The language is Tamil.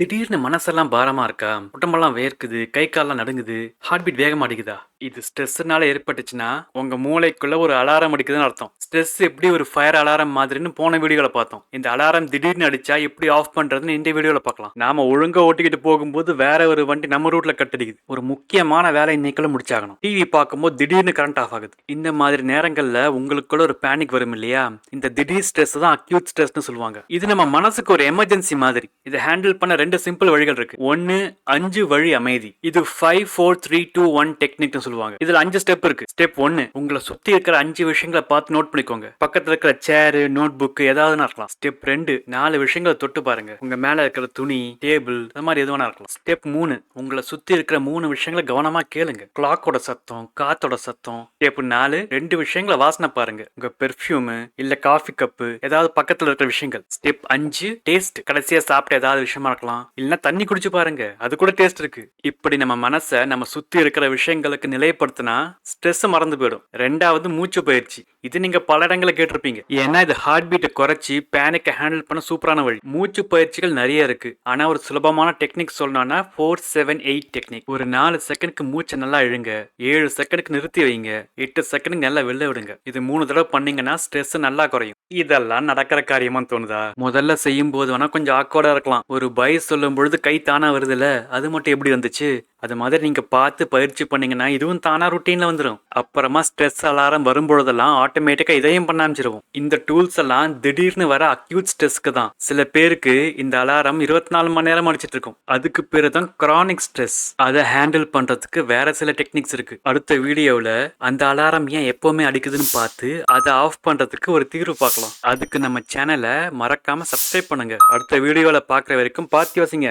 திடீர்னு மனசெல்லாம் பாரமா இருக்கா? உடம்பெல்லாம் வேர்க்குது கை கால்லாம் நடுங்குது ஹார்ட் பீட் வேக மாட்டேங்குதா இது ஸ்ட்ரெஸ்னால ஏற்பட்டுச்சுன்னா உங்க மூளைக்குள்ள ஒரு அலாரம் அடிக்குதுன்னு அர்த்தம். ஸ்ட்ரெஸ் எப்படி ஒரு ஃபயர் அலாரம் மாதிரின்னு போன வீடியோல பார்த்தோம். இந்த அலாரம் திடீர்னு அடிச்சா எப்படி ஆஃப் பண்றதுன்னு இந்த வீடியோல பார்க்கலாம். நாம ஒழுங்கா ஓட்டிக்கிட்டு போகும்போது வேற ஒரு வண்டி நம்ம ரூட்ல கட்டடிக்குது. ஒரு முக்கியமான வேலை இன்னைக்குள்ள முடிச்சாகணும். டிவி பார்க்கும்போது திடீர்னு கரண்ட் ஆஃப் ஆகுது. இந்த மாதிரி நேரங்கள்ல உங்களுக்குள்ள ஒரு பேனிக் வரும் இல்லையா? இந்த திடீர் ஸ்ட்ரெஸ் தான் அக்யூட் ஸ்ட்ரெஸ்னு சொல்லுவாங்க. இது நம்ம மனசுக்கு ஒரு எமர்ஜென்சி மாதிரி. இதை ஹேண்டில் பண்ண ரெண்டு சிம்பிள் வழிகள் இருக்கு. ஒன்னு அஞ்சு வழி அமைதி. இது five four three two one டெக்னிக்னு சொல்லுவாங்க. இதுல அஞ்சு ஸ்டெப் இருக்கு. ஸ்டெப் ஒன்னு உங்களை சுத்தி இருக்கிற அஞ்சு விஷயங்களை பார்த்து நோட் பண்ணிக்கோங்க. பக்கத்துல இருக்கிற சேரு நோட் புக் ஏதாவது இருக்கலாம். ஸ்டெப் ரெண்டு நாலு விஷயங்களை தொட்டு பாருங்க. உங்க மேல இருக்கிற துணி டேபிள் அது மாதிரி எது வேணா இருக்கலாம். ஸ்டெப் மூணு உங்களை சுத்தி இருக்கிற மூணு விஷயங்களை கவனமா கேளுங்க. கிளாக்கோட சத்தம் காத்தோட சத்தம். ஸ்டெப் நாலு ரெண்டு விஷயங்களை வாசனை பாருங்க. உங்க பெர்ஃப்யூமு இல்ல காஃபி கப்பு ஏதாவது பக்கத்துல இருக்கிற விஷயங்கள். ஸ்டெப் அஞ்சு டேஸ்ட் கடைசியா சாப்பிட்ட ஏதாவது விஷயமா இருக்கலாம். இல்லைன்னா தண்ணி குடிச்சு பாருங்க. அது கூட டேஸ்ட் இருக்கு. இப்படி நம்ம மனசை நம்ம சுத்தி இருக்கிற விஷயங்களுக்கு நிலைப்படுத்தினா ஸ்ட்ரெஸ் மறந்து போயிடும். ரெண்டாவது மூச்சு பயிற்சி. இது நீங்க பல இடங்களில் கேட்டிருப்பீங்க. ஏன்னா இது ஹார்ட் பீட்டை குறைச்சி பேனிக்கை ஹேண்டில் பண்ண சூப்பரான வழி. மூச்சு பயிற்சிகள் நிறைய இருக்கு. ஆனா ஒரு சுலபமான டெக்னிக் சொல்லணும்னா ஃபோர் செவன் எயிட் டெக்னிக் ஒரு நாலு செகண்ட்க்கு மூச்சை நல்லா இழுங்க. ஏழு செகண்டுக்கு நிறுத்தி வைங்க. எட்டு செகண்டுக்கு நல்லா வெளில விடுங்க. இது மூணு தடவை பண்ணீங்கன்னா ஸ்ட்ரெஸ் நல்லா குறையும். இதெல்லாம் நடக்கிற காரியமா தோணுதா? முதல்ல செய்யும் போது வேணா கொஞ்சம் ஆக்வர்டா இருக்கலாம். ஒரு பய சொல்லும் பொழுது கை தானா வருதுல? அது மட்டும் எப்படி வந்துச்சு? அது மாதிரி நீங்கள் பார்த்து பயிற்சி பண்ணீங்கன்னா இதுவும் தானாக ருட்டீனில் வந்துடும் அப்புறமா ஸ்ட்ரெஸ் அலாரம் வரும்பொழுதெல்லாம் ஆட்டோமேட்டிக்காக இதையும் பண்ண ஆரம்பிச்சிருவோம். இந்த டூல்ஸ் எல்லாம் திடீர்னு வர அக்யூட் ஸ்ட்ரெஸ்க்கு தான். சில பேருக்கு இந்த அலாரம் இருபத்தி நாலு மணி நேரம் அடிச்சிட்டு இருக்கும். அதுக்கு பேர் தான் கிரானிக் ஸ்ட்ரெஸ் அதை ஹேண்டில் பண்ணுறதுக்கு வேற சில டெக்னிக்ஸ் இருக்கு. அடுத்த வீடியோவில் அந்த அலாரம் ஏன் எப்போவுமே அடிக்குதுன்னு பார்த்து அதை ஆஃப் பண்ணுறதுக்கு ஒரு தீர்வு பார்க்கலாம். அதுக்கு நம்ம சேனலை மறக்காமல் சப்ஸ்கிரைப் பண்ணுங்க. அடுத்த வீடியோவில் பார்க்குற வரைக்கும் பார்த்து யோசிங்க.